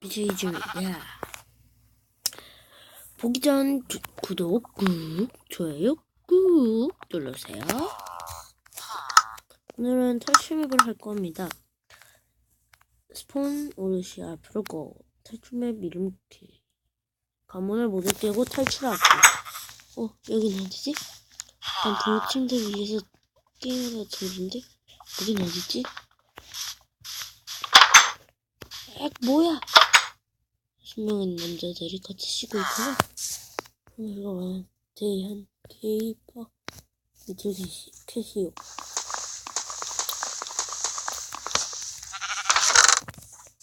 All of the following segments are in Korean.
BJ입니다. 보기 전 구- 구독 꾹, 좋아요 꾹 눌러주세요. 오늘은 탈출맵을 할 겁니다. 스폰 오르시아 프로고 탈출맵 이름 키 관문을 모두 깨고 탈출하기. 어 여긴 어디지? 난 블록 침대 위에서 게임을 들는데 여긴 어디지? 악 뭐야? 수명은 남자들이 같이 쉬고 있구나. 오늘가 많은 대한 케이퍼 이쪽 캐시오.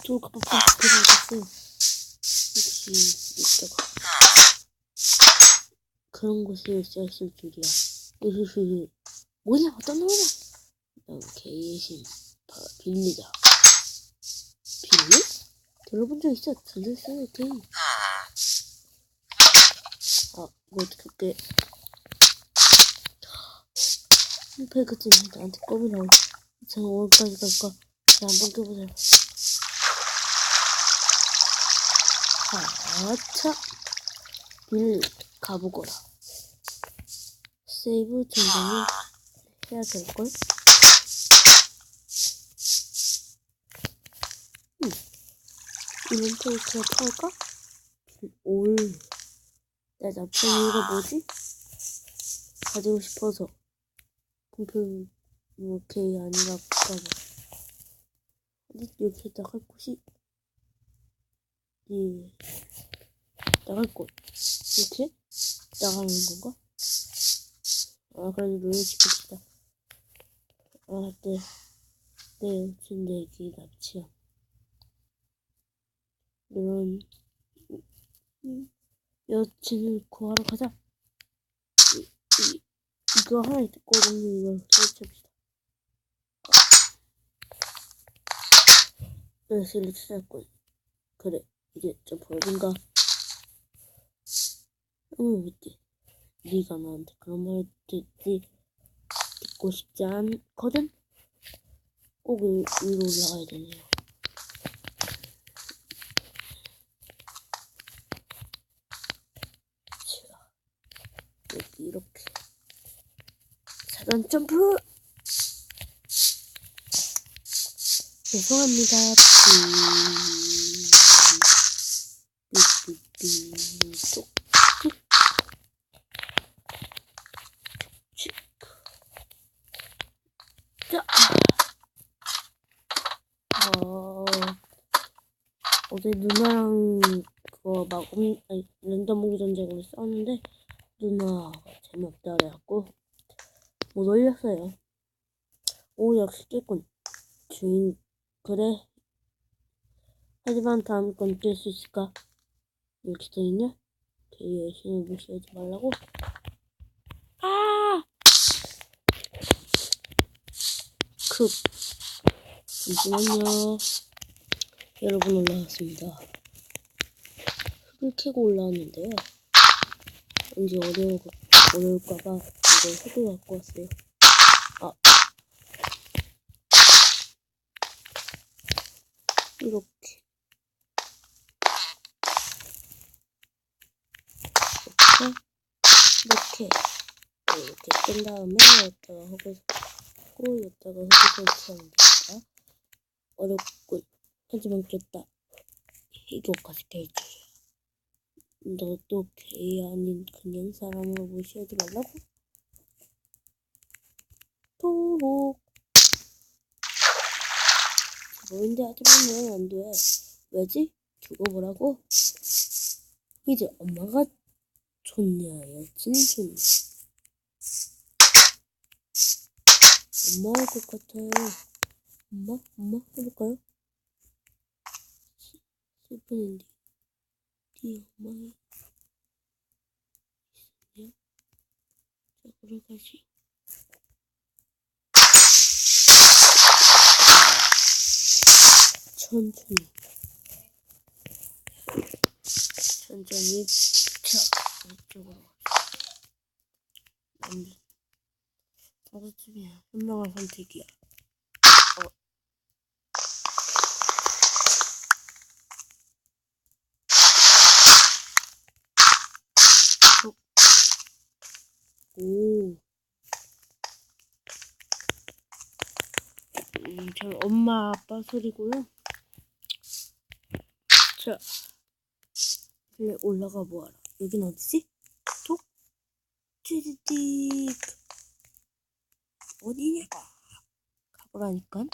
돌가 빡빡 그려졌어. 역시 이따가 그런 곳에 있을 줄이야. 으흐흐. 뭐냐 어떤 놈이냐? 난 개신 빌리다. 들어본 적 있어. 쓰는 게임. 아, 뭐 어떻게 할게. 실패했지. 나한테 껌이 나오고. 저 오늘까지 갈까? 자, 한번 껴보자. 아차. 빌, 가보거라. 세이브 전쟁을 해야 될걸? 이벤트 이렇게 할까? 올. 내 나쁜 이유가 뭐지? 가지고 싶어서. 공평, 오케이, 아니라, 잠깐만. 어디, 여기 나갈 곳이, 예. 나갈 곳. 이렇게? 나가는 건가? 아, 그래도 룰을 지킵시다. 아, 네. 네, 여친 내기 납치야. 이런 음, 여친을 구하러 가자. 이, 이, 이거 하나 있거든요. 이걸 설치합시다. 열쇠를 찾았군. 그래, 이제 좀 벌든가. 응, 믿지. 네가 나한테 그런 말을 듣지 듣고 싶지 않거든. 꼭 위, 위로 올라가야 되네요. 자, 여기 이렇게 사단 점프. 죄송합니다. 삐삐삐 어제 누나랑 그거 막 랜덤 무기 전쟁으로 싸웠는데 누나가 재미없다 그래갖고 못 올렸어요. 오 역시 깼군. 주인 그래. 하지만 다음 건 깰 수 있을까? 이렇게 돼 있냐? 걔의 신을 무시하지 말라고. 아! 크. 잠시만요. 여러분 올라왔습니다. 흙을 캐고 올라왔는데요. 왠지 어려울, 어려울까봐 이거 흙을 갖고 왔어요. 아. 이렇게. 이렇게. 이렇게. 이렇게 끈 다음에 여기다가 흙을 고 여기다가 흙을 설치하면 됩니다. 어렵군. 하지만 깼다. 이거까지 깰 줄이야. 너도 게이 아닌 그냥 사람으로 무시하지 말라고? 토복. 뭐인데 하지만 안 돼. 왜지? 죽어보라고? 이제 엄마가 좋냐, 여친 좋냐. 엄마 할것 같아요. 엄마? 엄마? 해볼까요? 슬픈 엔딩. 네 엄마의 있으냐? 자, 걸어가시. 천천히. 천천히. 자, 이쪽으로 가. 음, 다섯 중에 현명한 선택이야. 오. 음, 전 엄마 아빠 소리고요. 자, 원래 올라가 보아라. 여긴 어디지? 톡? 찌릿띠 어디냐? 가보라니까.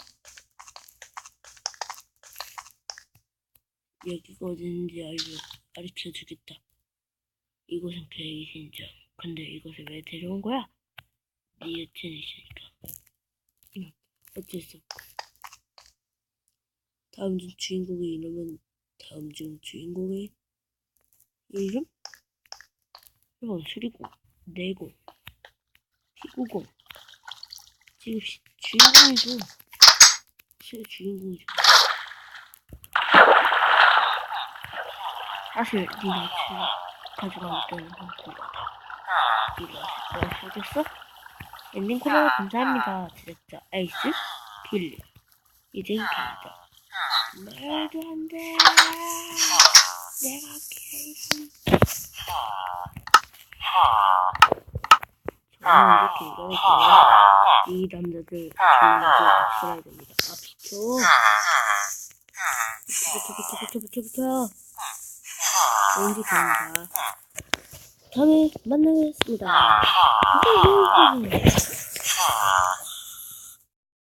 여기가 어딘지 알려, 가르쳐 주겠다. 이곳은 계획이 신장. 근데 이곳에 왜 데려온 거야? 네 여친이 있으니까. 응, 어쩔 수 없고. 다음 중 주인공의 이름은 다음 중 주인공의 이름? 1번 수리공, 내공, 피구공. 지금 시- 주인공이죠. 시 주인공이죠. 사실 네 여친 가져가기 때문에 고마다 이거 알겠어? 엔딩 코너 감사합니다. 제작자 에이스 빌리 이제 입니다. 말도 안 돼. 내가 게임. 저는 이렇게 이거니까 이 남자들 주문하고 살아야 됩니다. 아 비켜. 비켜 비켜 비켜 비켜 비켜. 왠지 좋은다. 다음에 만나겠습니다. 안녕.